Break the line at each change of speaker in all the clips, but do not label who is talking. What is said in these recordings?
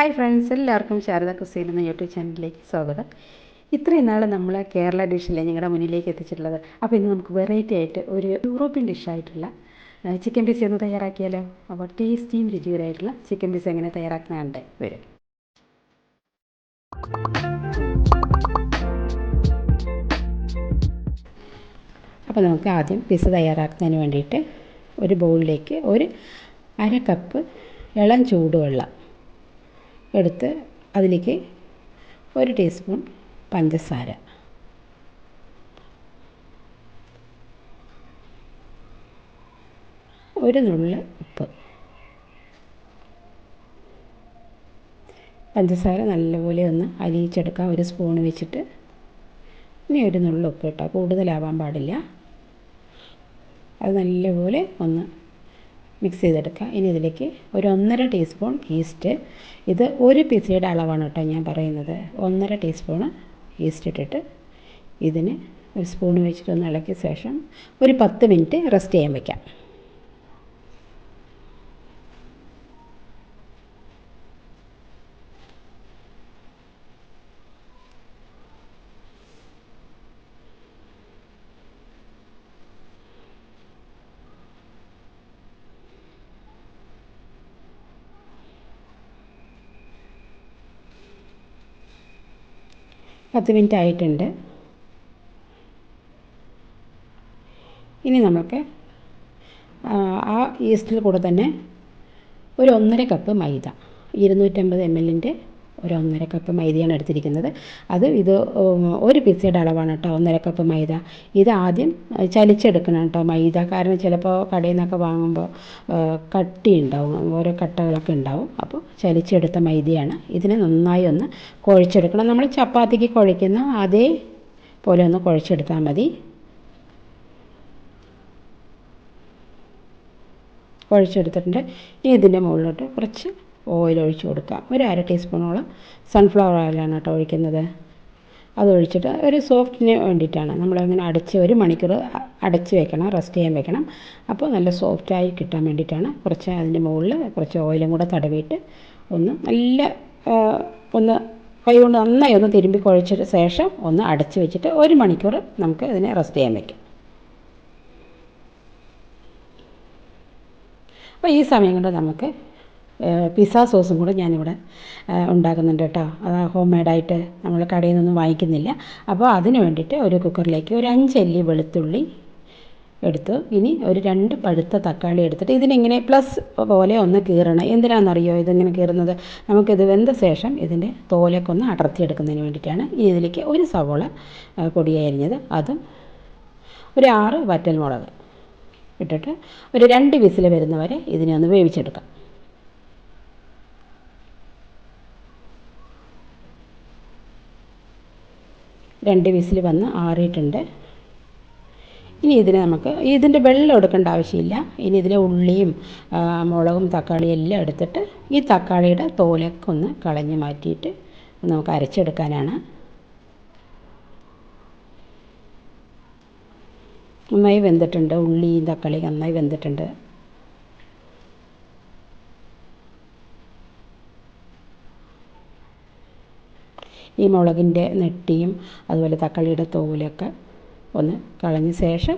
Hi friends എല്ലാവർക്കും Sharada cuisine എന്ന YouTube ചാനലിലേക്ക് സ്വാഗതം. ഇത്രയും നാൾ നമ്മൾ കേരള ഡിഷിലെ ഞങ്ങളുടെ മുന്നിലേക്ക് എത്തിച്ചിട്ടുള്ളത്. അപ്പോൾ ഇന്ന് നമുക്ക് വെറൈറ്റി ആയിട്ട് ഒരു യൂറോപ്യൻ ഡിഷായിട്ടുള്ള ചിക്കൻ പീസ് ഒന്ന് തയ്യാറാക്കിയാലോ? അപ്പോൾ ടേസ്റ്റിയും രുചികരമായിട്ടുള്ള ചിക്കൻ പീസ് എങ്ങനെ തയ്യാറാക്കുന്നതാണ് വരും. അപ്പോൾ നമുക്ക് ആദ്യം പീസ് തയ്യാറാക്കുന്നതിന് വേണ്ടിയിട്ട് ഒരു ബൗളിലേക്ക് ഒരു അര കപ്പ് ഇളം ചൂടുവെള്ളം എടുത്ത് അതിലേക്ക് ഒരു ടീസ്പൂൺ പഞ്ചസാര. ഒരു നുള്ള് ഉപ്പ്. പഞ്ചസാര നല്ലപോലെ ഒന്ന് അലിയിച്ചെടുക്കാം ഒരു സ്പൂൺ വെച്ചിട്ട്. ഇനി ഒരു നുള്ള് ഉപ്പ് ഇട്ടാൽ കൂടുതലാവാൻ പാടില്ല. അത് നല്ലപോലെ ഒന്ന് മിക്സ് ചെയ്തെടുക്കുക. ഇനി ഇതിലേക്ക് ഒരു ഒന്നര ടീസ്പൂൺ ഈസ്റ്റ് ഇത് ഒരു പിസയുടെ അളവാണ് കേട്ടോ ഞാൻ പറയുന്നത്. ഒന്നര ടീസ്പൂണ് ഈസ്റ്റ് ഇട്ടിട്ട് ഇതിന് ഒരു സ്പൂൺ വെച്ചിട്ടൊന്ന് ഇളക്കിയ ശേഷം ഒരു പത്ത് മിനിറ്റ് റെസ്റ്റ് ചെയ്യാൻ വയ്ക്കാം പത്ത് മിനിറ്റ് ആയിട്ടുണ്ട്. ഇനി നമുക്ക് ആ ഈസ്റ്റിൽ കൂടെ തന്നെ ഒരു ഒന്നര കപ്പ് മൈദ ഇരുന്നൂറ്റമ്പത് എം എല്ലിന്റെ ഒരു ഒന്നര കപ്പ് മൈദയാണ് എടുത്തിരിക്കുന്നത്. അത് ഇത് ഒരു പിസയുടെ അളവാണ് കേട്ടോ ഒന്നര കപ്പ് മൈദ. ഇത് ആദ്യം ചലിച്ചെടുക്കണം കേട്ടോ മൈദ. കാരണം ചിലപ്പോൾ കടയിൽ നിന്നൊക്കെ വാങ്ങുമ്പോൾ കട്ടി ഉണ്ടാവും ഓരോ കട്ടകളൊക്കെ ഉണ്ടാവും. അപ്പോൾ ചലിച്ചെടുത്ത മൈദയാണ്. ഇതിനെ നന്നായി ഒന്ന് കുഴച്ചെടുക്കണം. നമ്മൾ ചപ്പാത്തിക്ക് കുഴയ്ക്കുന്ന അതേ പോലെ ഒന്ന് കുഴച്ചെടുത്താൽ മതി. കുഴച്ചെടുത്തിട്ടുണ്ട്. ഇതിന്റെ മുകളിലോട്ട് കുറച്ച് ഓയിൽ ഒഴിച്ച് കൊടുക്കാം. ഒരു അര ടീസ്പൂണോളം സൺഫ്ലവർ ഓയിലാണ് കേട്ടോ ഒഴിക്കുന്നത്. അത് ഒഴിച്ചിട്ട് ഒരു സോഫ്റ്റിന് വേണ്ടിയിട്ടാണ്. നമ്മളങ്ങനെ അടച്ച് ഒരു മണിക്കൂർ അടച്ച് വെക്കണം റെസ്റ്റ് ചെയ്യാൻ വെക്കണം. അപ്പോൾ നല്ല സോഫ്റ്റായി കിട്ടാൻ വേണ്ടിയിട്ടാണ് കുറച്ച് അതിന്റെ മുകളിൽ കുറച്ച് ഓയിലും കൂടെ തടവിയിട്ട് ഒന്ന് നല്ല ഒന്ന് കൈ കൊണ്ട് നന്നായി ഒന്ന് തിരുമ്പി കുഴച്ചിട്ട് ശേഷം ഒന്ന് അടച്ച് വെച്ചിട്ട് ഒരു മണിക്കൂർ നമുക്ക് ഇതിനെ റെസ്റ്റ് ചെയ്യാൻ വെക്കാം. അപ്പോൾ ഈ സമയം കൊണ്ട് നമുക്ക് പിസ്സ സോസും കൂടെ ഞാനിവിടെ ഉണ്ടാക്കുന്നുണ്ട് കേട്ടോ. അത് ഹോം മെയ്ഡായിട്ട് നമ്മൾ കടയിൽ നിന്നൊന്നും വാങ്ങിക്കുന്നില്ല. അപ്പോൾ അതിന് വേണ്ടിയിട്ട് ഒരു കുക്കറിലേക്ക് ഒരു അഞ്ചല്ലി വെളുത്തുള്ളി എടുത്തു. ഇനി ഒരു രണ്ട് പഴുത്ത തക്കാളി എടുത്തിട്ട് ഇതിനിങ്ങനെ പ്ലസ് പോലെ ഒന്ന് കീറണം. എന്തിനാണെന്നറിയോ ഇതിങ്ങനെ കീറുന്നത്? നമുക്കിത് വെന്ത ശേഷം ഇതിന്റെ തോലൊക്കെ ഒന്ന് അടർത്തിയെടുക്കുന്നതിന് വേണ്ടിയിട്ടാണ്. ഇനി ഇതിലേക്ക് ഒരു സവോള പൊടിയായി അരിഞ്ഞത്. അതും ഒരു ആറ് വറ്റൽമുളക് ഇട്ടിട്ട് ഒരു രണ്ട് വിസിൽ വരുന്നവരെ ഇതിനെ ഒന്ന് വേവിച്ചെടുക്കാം. രണ്ട് വിസിൽ വന്ന് ആറിയിട്ടുണ്ട്. ഇനി ഇതിനെ നമുക്ക് ഇതിന്റെ വെള്ളം എടുക്കേണ്ട ആവശ്യമില്ല. ഇനി ഇതിലെ ഉള്ളിയും മുളകും തക്കാളിയും എല്ലാം എടുത്തിട്ട് ഈ തക്കാളിയുടെ തോലൊക്കെ ഒന്ന് കളഞ്ഞ് മാറ്റിയിട്ട് നമുക്ക് അരച്ചെടുക്കാനാണ്. നന്നായി വെന്തിട്ടുണ്ട്. ഉള്ളിയും തക്കാളിയും നന്നായി വെന്തിട്ടുണ്ട്. ഈ മുളകിന്റെ നെട്ടിയും അതുപോലെ തക്കാളിയുടെ തോലൊക്കെ ഒന്ന് കളഞ്ഞ ശേഷം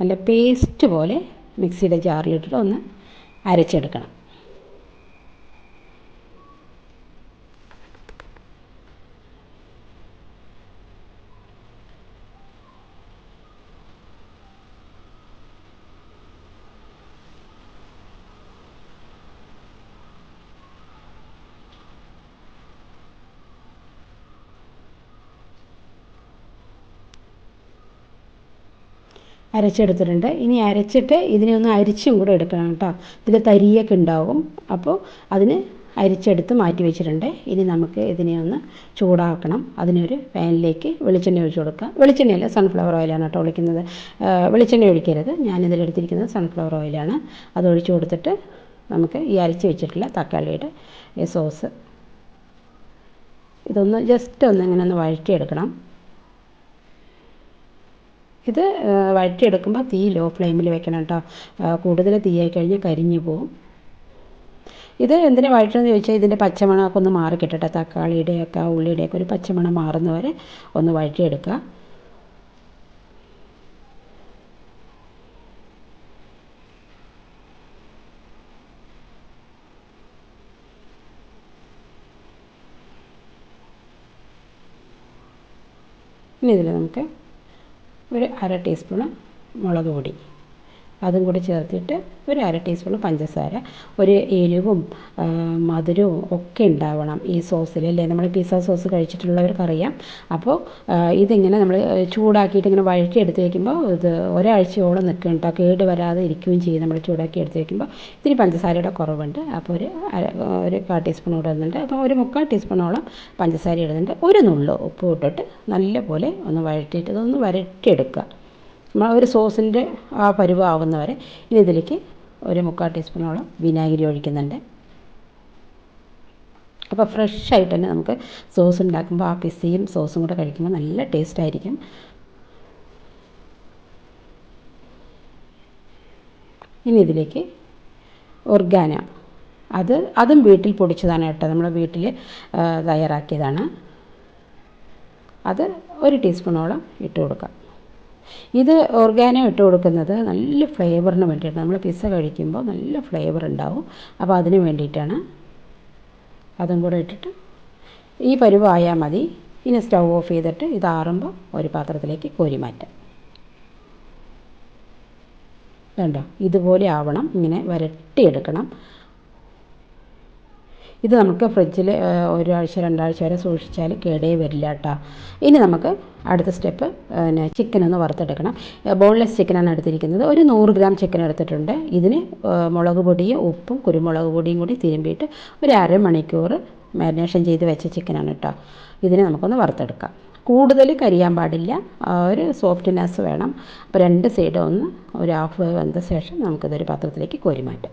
നല്ല പേസ്റ്റ് പോലെ മിക്സിയുടെ ജാറിലിട്ടിട്ട് ഒന്ന് അരച്ചെടുക്കണം. അരച്ചെടുത്തിട്ടുണ്ട്. ഇനി അരച്ചിട്ട് ഇതിനെ ഒന്ന് അരിച്ചും കൂടെ എടുക്കണം കേട്ടോ. ഇതിൽ തരിയൊക്കെ ഉണ്ടാവും. അപ്പോൾ അതിന് അരിച്ചെടുത്ത് മാറ്റി വെച്ചിട്ടുണ്ട്. ഇനി നമുക്ക് ഇതിനെ ഒന്ന് ചൂടാക്കണം. അതിനൊരു പാനിലേക്ക് വെളിച്ചെണ്ണ ഒഴിച്ച് കൊടുക്കുക വെളിച്ചെണ്ണയല്ല സൺഫ്ലവർ ഓയിലാണ് കേട്ടോ ഒഴിക്കുന്നത്. വെളിച്ചെണ്ണ ഒഴിക്കരുത്. ഞാനിതിലെടുത്തിരിക്കുന്നത് സൺഫ്ലവർ ഓയിലാണ് അത് ഒഴിച്ചു കൊടുത്തിട്ട് നമുക്ക് ഈ അരച്ച് വെച്ചിട്ടുള്ള തക്കാളിയുടെ ഈ സോസ് ഇതൊന്ന് ജസ്റ്റ് ഒന്ന് ഇങ്ങനെ ഒന്ന് വഴറ്റിയെടുക്കണം. ഇത് വഴറ്റിയെടുക്കുമ്പോൾ തീ ലോ ഫ്ലെയിമിൽ വെക്കണം കേട്ടോ കൂടുതൽ തീയായി കഴിഞ്ഞാൽ കരിഞ്ഞു പോവും. ഇത് എന്തിനാ വഴറ്റുന്നത് ചോദിച്ചാൽ ഇതിന്റെ പച്ചമണമൊക്കെ ഒന്ന് മാറി കിട്ടട്ടെ തക്കാളിയുടെയൊക്കെ ഉള്ളിയുടെയൊക്കെ ഒരു പച്ചമണം മാറുന്നവരെ ഒന്ന് വഴറ്റിയെടുക്കുക ഇനി ഇതിൽ നമുക്ക് ഒരു അര ടീസ്പൂണ് മുളക് പൊടി. അതും കൂടി ചേർത്തിട്ട് ഒരു അര ടീസ്പൂൺ പഞ്ചസാര ഒരു എരിവും മധുരവും ഒക്കെ ഉണ്ടാവണം ഈ സോസിൽ അല്ലേ? നമ്മൾ പിസ്സ സോസ് കഴിച്ചിട്ടുള്ളവർക്കറിയാം. അപ്പോൾ ഇതിങ്ങനെ നമ്മൾ ചൂടാക്കിയിട്ട് ഇങ്ങനെ വഴറ്റി എടുത്ത് വയ്ക്കുമ്പോൾ ഇത് ഒരാഴ്ചയോളം നിൽക്കും കേട്ടോ കേട് വരാതെ ഇരിക്കുകയും ചെയ്യും നമ്മൾ ചൂടാക്കി എടുത്ത് വയ്ക്കുമ്പോൾ ഇത്തിരി പഞ്ചസാരയുടെ കുറവുണ്ട്. അപ്പോൾ ഒരു അര ഒരു കാൽ ടീസ്പൂൺ കൂടെ ഇടുന്നുണ്ട്. അപ്പോൾ ഒരു മുക്കാൽ ടീസ്പൂണോളം പഞ്ചസാര ഇടുന്നുണ്ട്. ഒരു നുള്ളു ഉപ്പ് ഇട്ടിട്ട് നല്ല പോലെ ഒന്ന് വഴറ്റിയിട്ട് ഇതൊന്ന് വരട്ടിയെടുക്കുക. ഒരു സോസിന്റെ ആ പരുവാകുന്നവരെ ഇനി ഇതിലേക്ക് ഒരു മുക്കാൽ ടീസ്പൂണോളം വിനാഗിരി ഒഴിക്കുന്നുണ്ട്. അപ്പോൾ ഫ്രഷ് ആയിട്ട് തന്നെ നമുക്ക് സോസ് ഉണ്ടാക്കുമ്പോൾ ആ പിസ്സയും സോസും കൂടെ കഴിക്കുമ്പോൾ നല്ല ടേസ്റ്റ് ആയിരിക്കും. ഇനി ഇതിലേക്ക് ഒർഗാന അത് അതും വീട്ടിൽ പൊടിച്ചതാണ് കേട്ടോ. നമ്മൾ വീട്ടിൽ തയ്യാറാക്കിയതാണ്. അത് ഒരു ടീസ്പൂണോളം ഇട്ട് കൊടുക്കാം. ഇത് ഓർഗാനോ ഇട്ട് കൊടുക്കുന്നത് നല്ല ഫ്ലേവറിന് വേണ്ടിയിട്ടാണ്. നമ്മൾ പിസ്സ കഴിക്കുമ്പോൾ നല്ല ഫ്ലേവർ ഉണ്ടാവും. അപ്പോൾ അതിന് വേണ്ടിയിട്ടാണ് അതും കൂടെ ഇട്ടിട്ട് ഈ പരുവായാൽ മതി. ഇനി സ്റ്റൗ ഓഫ് ചെയ്തിട്ട് ഇതാറുമ്പോൾ ഒരു പാത്രത്തിലേക്ക് കോരി മാറ്റാം. വേണ്ട ഇതുപോലെ ആവണം. ഇങ്ങനെ വരട്ടിയെടുക്കണം. ഇത് നമുക്ക് ഫ്രിഡ്ജിൽ ഒരാഴ്ച രണ്ടാഴ്ച വരെ സൂക്ഷിച്ചാൽ കേടേ വരില്ല കേട്ടോ ഇനി നമുക്ക് അടുത്ത സ്റ്റെപ്പ് പിന്നെ ചിക്കൻ ഒന്ന് വറുത്തെടുക്കണം. ബോൺലെസ് ചിക്കനാണ് എടുത്തിരിക്കുന്നത്. ഒരു നൂറ് ഗ്രാം ചിക്കൻ എടുത്തിട്ടുണ്ട്. ഇതിന് മുളക് പൊടിയും ഉപ്പും കുരുമുളക് പൊടിയും കൂടി തിരുമ്പിയിട്ട് ഒരു അരമണിക്കൂർ മാരിനേഷൻ ചെയ്ത് വെച്ച ചിക്കനാണ് കേട്ടോ ഇതിനെ നമുക്കൊന്ന് വറുത്തെടുക്കാം. കൂടുതൽ കരിയാൻ പാടില്ല. ഒരു സോഫ്റ്റ്നെസ് വേണം. അപ്പോൾ രണ്ട് സൈഡും ഒന്ന് ഒരു ഹാഫ് വെന്ത ശേഷം നമുക്കിതൊരു പാത്രത്തിലേക്ക് കോരി മാറ്റാം.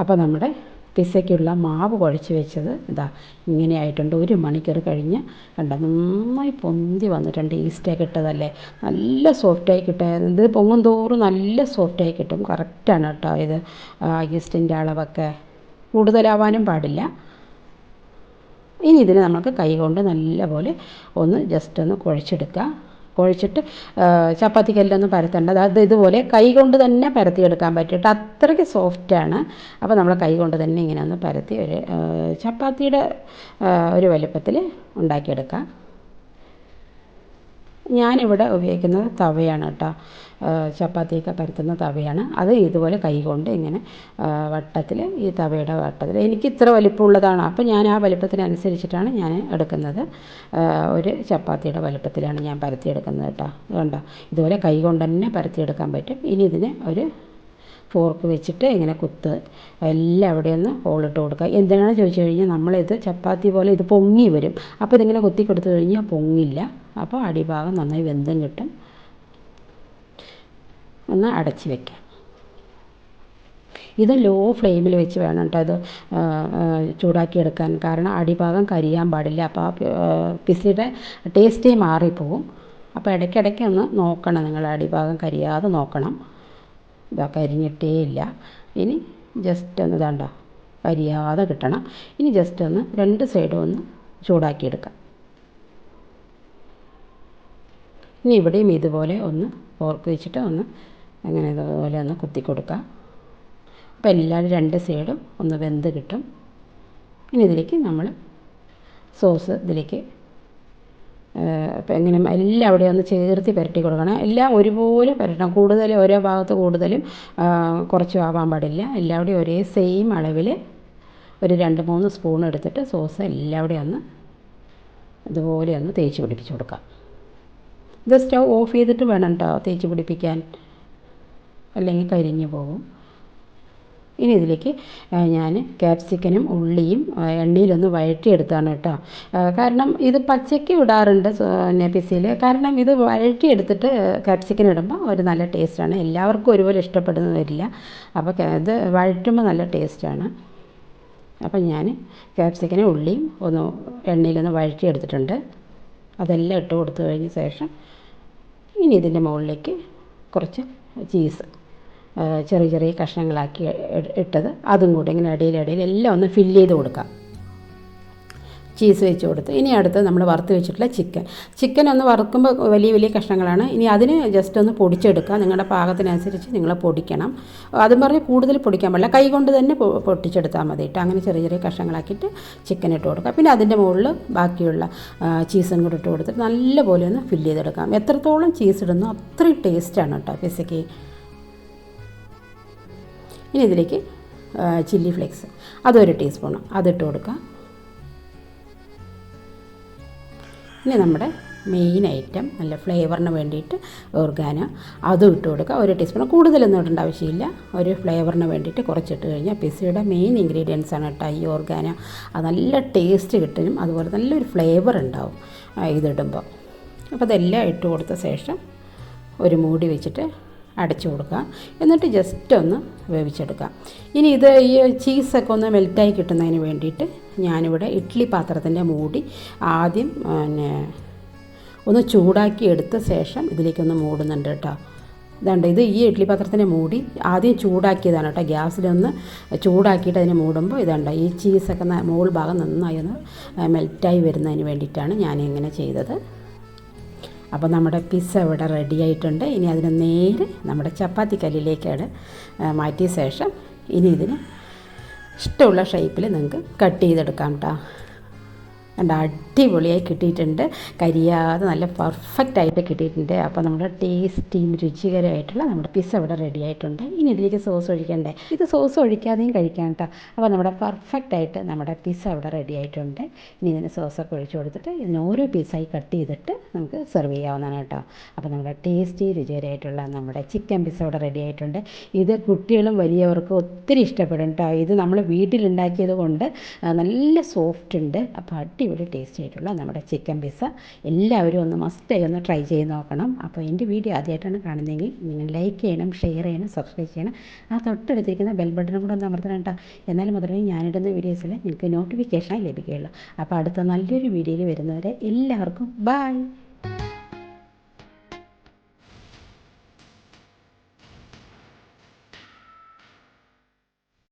അപ്പോൾ നമ്മുടെ പിസ്സയ്ക്കുള്ള മാവ് കുഴച്ച് വെച്ചത് ഇതാ ഇങ്ങനെ ആയിട്ടുണ്ട് ഒരു മണിക്കൂർ കഴിഞ്ഞ് കണ്ട നന്നായി പൊന്തി വന്നിട്ടുണ്ട് ഈസ്റ്റൊക്കെ ഇട്ടതല്ലേ നല്ല സോഫ്റ്റായി കിട്ടും ഇത് പൊങ്ങും തോറും നല്ല സോഫ്റ്റായി കിട്ടും. കറക്റ്റാണ് കേട്ടോ ഇത്. ഈസ്റ്റിന്റെ അളവൊക്കെ കൂടുതലാവാനും പാടില്ല. ഇനി ഇതിനെ നമുക്ക് കൈ കൊണ്ട് നല്ലപോലെ ഒന്ന് ജസ്റ്റ് ഒന്ന് കുഴച്ചെടുക്കുക കുഴച്ചിട്ട് ചപ്പാത്തി കല്ലൊന്നും പരത്തേണ്ട അത് ഇതുപോലെ കൈ കൊണ്ട് തന്നെ പരത്തിയെടുക്കാൻ പറ്റിയിട്ട് അത്രയ്ക്ക് സോഫ്റ്റാണ് അപ്പോൾ നമ്മൾ കൈ കൊണ്ട് തന്നെ ഇങ്ങനെ ഒന്ന് പരത്തി ഒരു ചപ്പാത്തിയുടെ ഒരു വലുപ്പത്തിൽ ഉണ്ടാക്കിയെടുക്കാം. ഞാനിവിടെ ഉപയോഗിക്കുന്നത് തവയാണ് കേട്ടോ. ചപ്പാത്തിയൊക്കെ പരത്തുന്ന തവയാണ്. അത് ഇതുപോലെ കൈകൊണ്ട് ഇങ്ങനെ വട്ടത്തിൽ ഈ തവയുടെ വട്ടത്തിൽ എനിക്ക് ഇത്ര വലിപ്പമുള്ളതാണ്. അപ്പോൾ ഞാൻ ആ വലിപ്പത്തിനനുസരിച്ചിട്ടാണ് ഞാൻ എടുക്കുന്നത്. ഒരു ചപ്പാത്തിയുടെ വലിപ്പത്തിലാണ് ഞാൻ പരത്തിയെടുക്കുന്നത് കേട്ടോ. കണ്ടോ? ഇതുപോലെ കൈ കൊണ്ട് തന്നെ പരത്തിയെടുക്കാൻ പറ്റും. ഇനി ഇതിന് ഒരു ഫോർക്ക് വെച്ചിട്ട് ഇങ്ങനെ കുത്ത് എല്ലാം അവിടെ ഒന്ന് ഹോളിട്ട് കൊടുക്കുക. എന്തിനാണെന്ന് ചോദിച്ചു കഴിഞ്ഞാൽ നമ്മളിത് ചപ്പാത്തി പോലെ ഇത് പൊങ്ങി വരും. അപ്പോൾ ഇതിങ്ങനെ കുത്തി കൊടുത്തു കഴിഞ്ഞാൽ പൊങ്ങില്ല. അപ്പോൾ അടിഭാഗം നന്നായി വെന്തും കിട്ടും. ഒന്ന് അടച്ച് വെക്കാം. ഇത് ലോ ഫ്ലെയിമിൽ വെച്ച് വേണം കേട്ടോ അത് ചൂടാക്കിയെടുക്കാൻ കാരണം അടിഭാഗം കരിയാൻ പാടില്ല. അപ്പോൾ ആ പിസയുടെ ടേസ്റ്റേ മാറിപ്പോവും. അപ്പോൾ ഇടയ്ക്കിടയ്ക്ക് ഒന്ന് നോക്കണം നിങ്ങൾ അടിഭാഗം കരിയാതെ നോക്കണം. ഇതാ കരിഞ്ഞിട്ടേ ഇല്ല. ഇനി ജസ്റ്റ് ഒന്ന് ഇതാണ്ടോ കരിയാതെ കിട്ടണം. ഇനി ജസ്റ്റ് ഒന്ന് രണ്ട് സൈഡും ഒന്ന് ചൂടാക്കിയെടുക്കാം ഇനി ഇവിടെയും ഇതുപോലെ ഒന്ന് ഫോർക്ക് വെച്ചിട്ട് ഒന്ന് അങ്ങനെ ഇതുപോലെ ഒന്ന് കുത്തി കൊടുക്കുക അപ്പോൾ എല്ലാവരും രണ്ട് സൈഡും ഒന്ന് വെന്ത് കിട്ടും. ഇനി ഇതിലേക്ക് നമ്മൾ സോസ് ഇതിലേക്ക് എങ്ങനെ എല്ലാം അവിടെ ഒന്ന് ചേർത്ത് പുരട്ടി കൊടുക്കണം. എല്ലാം ഒരുപോലെ പുരട്ടണം. കൂടുതൽ ഓരോ ഭാഗത്ത് കൂടുതലും കുറച്ചും ആവാൻ പാടില്ല. എല്ലാവിടെയും ഒരേ സെയിം അളവിൽ ഒരു രണ്ട് മൂന്ന് സ്പൂൺ എടുത്തിട്ട് സോസ് എല്ലാവിടെയും ഒന്ന് ഇതുപോലെ ഒന്ന് തേച്ച് പിടിപ്പിച്ച് കൊടുക്കാം. ഇത് സ്റ്റൗ ഓഫ് ചെയ്തിട്ട് വേണം കേട്ടോ തേച്ച് പിടിപ്പിക്കാൻ. അല്ലെങ്കിൽ കരിഞ്ഞു പോകും. ഇനി ഇതിലേക്ക് ഞാൻ ക്യാപ്സിക്കനും ഉള്ളിയും എണ്ണയിലൊന്ന് വഴറ്റിയെടുത്താണ് കേട്ടോ കാരണം ഇത് പച്ചയ്ക്ക് ഇടാറുണ്ട് പിന്നെ പിസയിൽ കാരണം ഇത് വഴറ്റിയെടുത്തിട്ട് ക്യാപ്സിക്കൻ ഇടുമ്പോൾ ഒരു നല്ല ടേസ്റ്റാണ്. എല്ലാവർക്കും ഒരുപോലെ ഇഷ്ടപ്പെടുന്ന വരില്ല. അപ്പോൾ ഇത് വഴറ്റുമ്പോൾ നല്ല ടേസ്റ്റാണ്. അപ്പം ഞാൻ ക്യാപ്സിക്കനും ഉള്ളിയും ഒന്ന് എണ്ണയിലൊന്ന് വഴറ്റിയെടുത്തിട്ടുണ്ട്. അതെല്ലാം ഇട്ട് കൊടുത്തു കഴിഞ്ഞ ശേഷം ഇനി ഇതിന്റെ മുകളിലേക്ക് കുറച്ച് ചീസ് ചെറിയ ചെറിയ കഷ്ണങ്ങളാക്കി ഇട്ടത്. അതും കൂടി ഇങ്ങനെ ഇടയിൽ ഇടയിൽ എല്ലാം ഒന്ന് ഫില്ല് ചെയ്ത് കൊടുക്കാം. ചീസ് വെച്ച് കൊടുത്ത്. ഇനി അടുത്ത് നമ്മൾ വറുത്ത് വെച്ചിട്ടുള്ള ചിക്കൻ ചിക്കൻ ഒന്ന് വറുക്കുമ്പോൾ വലിയ വലിയ കഷ്ണങ്ങളാണ്. ഇനി അതിന് ജസ്റ്റ് ഒന്ന് പൊടിച്ചെടുക്കുക. നിങ്ങളുടെ പാകത്തിനനുസരിച്ച് നിങ്ങൾ പൊടിക്കണം. അതും പറഞ്ഞ് കൂടുതൽ പൊടിക്കാൻ പാടില്ല. കൈ കൊണ്ട് തന്നെ പൊട്ടിച്ചെടുത്താൽ മതി കേട്ടോ അങ്ങനെ ചെറിയ ചെറിയ കഷ്ണങ്ങളാക്കിയിട്ട് ചിക്കൻ ഇട്ട് കൊടുക്കുക. പിന്നെ അതിന്റെ മുകളിൽ ബാക്കിയുള്ള ചീസും കൂടി ഇട്ട് കൊടുത്തിട്ട് നല്ലപോലെ ഒന്ന് ഫില്ല് ചെയ്തെടുക്കാം. എത്രത്തോളം ചീസ് ഇടുന്നു അത്രയും ടേസ്റ്റാണ് കേട്ടോ പിസയ്ക്ക് ഇനി ഇതിലേക്ക് ചില്ലി ഫ്ലേക്സ് അതൊരു ടീസ്പൂൺ അതിട്ട് കൊടുക്കുക. ഇനി നമ്മുടെ മെയിൻ ഐറ്റം നല്ല ഫ്ലേവറിന് വേണ്ടിയിട്ട് ഓർഗാനോ അതും ഇട്ട് കൊടുക്കുക. ഒരു ടീസ്പൂൺ കൂടുതലൊന്നും ഇടേണ്ട ആവശ്യമില്ല. ഒരു ഫ്ലേവറിന് വേണ്ടിയിട്ട് കുറച്ചിട്ട് കഴിഞ്ഞാൽ പിസയുടെ മെയിൻ ഇൻഗ്രീഡിയൻസ് ആണ് കേട്ടോ ഈ ഓർഗാനോ അത് നല്ല ടേസ്റ്റ് കിട്ടും. അതുപോലെ നല്ലൊരു ഫ്ലേവർ ഉണ്ടാവും ഇതിടുമ്പോൾ. അപ്പോൾ അതെല്ലാം ഇട്ട് കൊടുത്ത ശേഷം ഒരു മൂടി വെച്ചിട്ട് അടച്ചു കൊടുക്കുക. എന്നിട്ട് ജസ്റ്റ് ഒന്ന് വേവിച്ചെടുക്കുക. ഇനി ഇത് ഈ ചീസൊക്കെ ഒന്ന് മെൽറ്റായി കിട്ടുന്നതിന് വേണ്ടിയിട്ട് ഞാനിവിടെ ഇഡ്ഡലി പാത്രത്തിന്റെ മൂടി ആദ്യം പിന്നെ ഒന്ന് ചൂടാക്കി എടുത്ത ശേഷം ഇതിലേക്കൊന്ന് മൂടുന്നുണ്ട് കേട്ടോ. ഇതുണ്ട് ഇത് ഈ ഇഡ്ഡലി പാത്രത്തിന്റെ മൂടി ആദ്യം ചൂടാക്കിയതാണ് കേട്ടോ. ഗ്യാസിലൊന്ന് ചൂടാക്കിയിട്ട് അതിനെ മൂടുമ്പോൾ ഇതുണ്ട് ഈ ചീസൊക്കെ മുകൾ ഭാഗം നന്നായി ഒന്ന് മെൽറ്റായി വരുന്നതിന് വേണ്ടിയിട്ടാണ് ഞാൻ ഇങ്ങനെ ചെയ്തത്. അപ്പോൾ നമ്മുടെ പിസ്സ ഇവിടെ റെഡി ആയിട്ടുണ്ട്. ഇനി അതിന് നേരെ നമ്മുടെ ചപ്പാത്തി കല്ലിലേക്കാണ് മാറ്റിയ ശേഷം ഇനി ഇതിന് ഇഷ്ടമുള്ള ഷേപ്പിൽ നിങ്ങൾക്ക് കട്ട് ചെയ്തെടുക്കാം കേട്ടോ കണ്ട അടിപൊളിയായി കിട്ടിയിട്ടുണ്ട്. കരിയാതെ നല്ല പെർഫെക്റ്റ് ആയിട്ട് കിട്ടിയിട്ടുണ്ട്. അപ്പോൾ നമ്മുടെ ടേസ്റ്റിയും രുചികരമായിട്ടുള്ള നമ്മുടെ പിസ്സ ഇവിടെ റെഡി ആയിട്ടുണ്ട്. ഇനി ഇതിലേക്ക് സോസ് ഒഴിക്കണ്ടേ? ഇത് സോസ് ഒഴിക്കാതെയും കഴിക്കാം കേട്ടോ. അപ്പോൾ നമ്മുടെ പെർഫെക്റ്റ് ആയിട്ട് നമ്മുടെ പിസ്സ ഇവിടെ റെഡി ആയിട്ടുണ്ട്. ഇനി ഇതിന് സോസൊക്കെ ഒഴിച്ചു കൊടുത്തിട്ട് ഇതിന് ഓരോ പീസായി കട്ട് ചെയ്തിട്ട് നമുക്ക് സെർവ് ചെയ്യാവുന്നതാണ് കേട്ടോ. അപ്പോൾ നമ്മുടെ ടേസ്റ്റി രുചികരമായിട്ടുള്ള നമ്മുടെ ചിക്കൻ പിസ്സ ഇവിടെ റെഡി ആയിട്ടുണ്ട്. ഇത് കുട്ടികളും വലിയവർക്കും ഒത്തിരി ഇഷ്ടപ്പെടും കേട്ടോ. ഇത് നമ്മൾ വീട്ടിലുണ്ടാക്കിയത് കൊണ്ട് നല്ല സോഫ്റ്റ് ഉണ്ട്. അപ്പോൾ അടിപൊളി ടേസ്റ്റ് ആയിട്ടുള്ള നമ്മുടെ ചിക്കൻ പിസ്സ എല്ലാവരും ഒന്ന് മസ്റ്റായി ഒന്ന് ട്രൈ ചെയ്ത് നോക്കണം. അപ്പോൾ എന്റെ വീഡിയോ ആദ്യമായിട്ടാണ് കാണുന്നതെങ്കിൽ നിങ്ങൾ ലൈക്ക് ചെയ്യണം ഷെയർ ചെയ്യണം സബ്സ്ക്രൈബ് ചെയ്യണം. ആ തൊട്ടടുത്തിരിക്കുന്ന ബെൽ ബട്ടണും കൂടെ ഒന്ന് അമർത്തണം കേട്ടോ. എന്നാൽ മാത്രമേ ഞാനിടുന്ന വീഡിയോസിൽ നിങ്ങൾക്ക് നോട്ടിഫിക്കേഷനായി ലഭിക്കുകയുള്ളൂ. അപ്പോൾ അടുത്ത നല്ലൊരു വീഡിയോയിൽ വരുന്നവരെ എല്ലാവർക്കും ബായ്